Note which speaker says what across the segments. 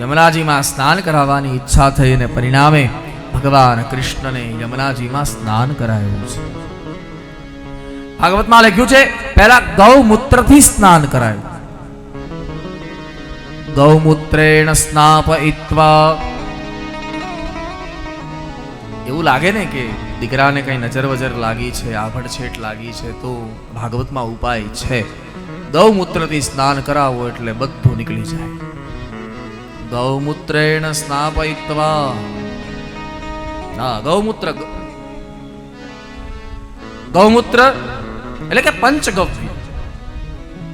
Speaker 1: યમુનાજીમાં સ્નાન કરાવવાની ઈચ્છા થઈ પરિણામે ભગવાન કૃષ્ણને યમુનાજીમાં સ્નાન કરાયું છે. ભાગવતમાં લખ્યું છે, પહેલા ગૌમૂત્રથી સ્નાન કરાયું. ગૌમૂત્રેણ સ્નાપયિત્વા. એવું લાગે ને કે દીકરાને કઈ નજર વજર લાગી છે, આભડછેટ લાગી છે, તો ભાગવતમાં ઉપાય છે. ગૌમૂત્રથી સ્નાન કરાવો એટલે બધું નીકળી જાય. ગૌમૂત્રેણ સ્નાપયિત્વા હા ગૌમૂત્ર ગૌમૂત્ર એટલે કે પંચગવ્ય.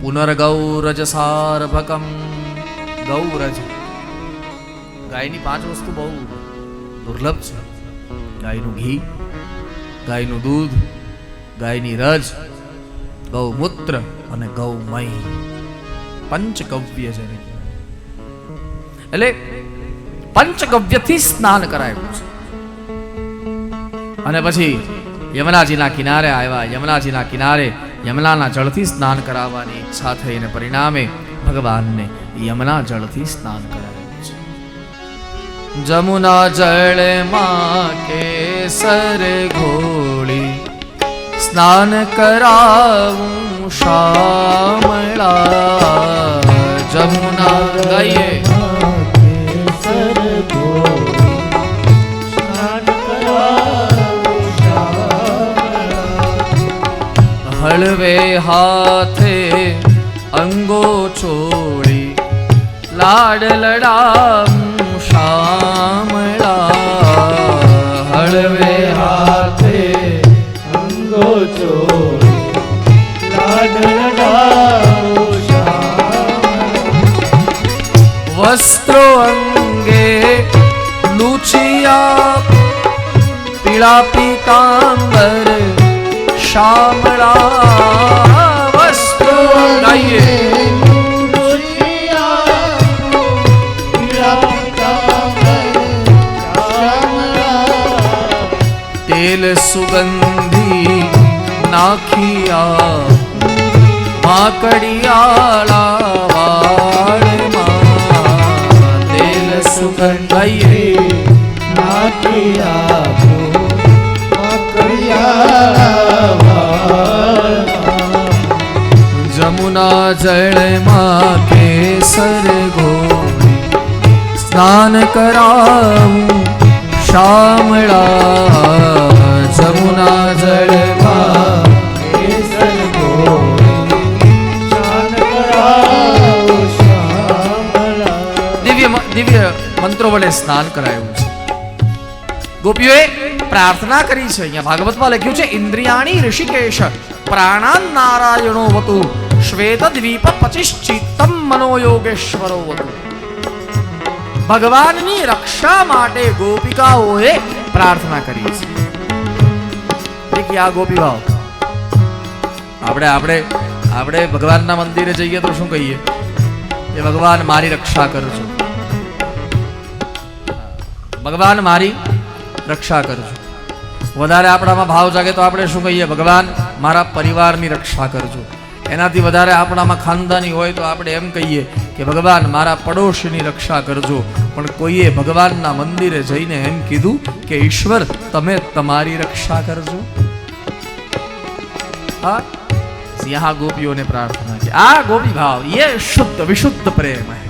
Speaker 1: પુનર્ગૌરજસાર્ભકમ ગૌરજ ગાયની પાંચ વસ્તુ બહુ દુર્લભ છે ગાયનું ઘી ગાયનું દૂધ ગાયની રજ ગૌમૂત્ર અને ગૌમય. પંચગવ્ય છે. એટલે પંચગવ્યથી સ્નાન કરાવ્યું છે. અને પછી યમુનાજીના કિનારે આવ્યા. યમુનાજીના કિનારે યમુનાના જળથી સ્નાન કરાવવાની ઈચ્છા થઈ અને પરિણામે ભગવાનને યમુના જળથી સ્નાન કરાવ્યું છે. જમુના જળમાં કેસર ઘોળી સ્નાન કરાવું, શામળા જમુના ગાઈએ હળવે હાથે અંગો છોડી લાડ લડાવું શામળા હળવે હાથે
Speaker 2: અંગો ચોરી લાડ લડાવો
Speaker 1: વસ્ત્રો અંગે લુચિયા પીળા પીતાંબર શામળા વસ્ત્રો ગાઈએ તેલ સુગંધી નાખિયા માકડિયાળા વાળમાં તેલ સુગંધ જમુના જળમાં કેસર ગોળી સ્નાન કરાવું શામળા જમુના જળમાં દિવ્ય દિવ્ય મંત્રો વડે સ્નાન કરાયું છે ગોપીઓએ પ્રાર્થના કરી છે અહીંયા ભાગવતમાં લખ્યું છે ઇન્દ્રિયાણી ઋષિકેશ પ્રાણાન નારાયણો વતુ શ્વેત દ્વીપ પચિશ્ચિત્તમ મનોયોગેશ્વરો વતુ ભગવાનની રક્ષા માટે ગોપિકાઓએ પ્રાર્થના કરી છે આ ગોપી ભાવ આપણે આપણે આપણે ભગવાનના મંદિરે જઈએ તો શું કહીએ? કે ભગવાન મારી રક્ષા કરજો ભગવાન મારી રક્ષા કરજો વધારે આપણામાં ભાવ જાગે તો આપણે શું કહીએ? ભગવાન મારા પરિવારની રક્ષા કરજો એનાથી વધારે આપણામાં ખાનદાની હોય તો આપણે એમ કહીએ કે ભગવાન, મારા પડોશીની રક્ષા કરજો. પણ કોઈએ ભગવાનના મંદિરે જઈને એમ કીધું કે, ઈશ્વર, તમે તમારી રક્ષા કરજો. હા? ગોપીઓને પ્રાર્થના છે. આ ગોપી ભાવ એ શુદ્ધ, વિશુદ્ધ પ્રેમ હે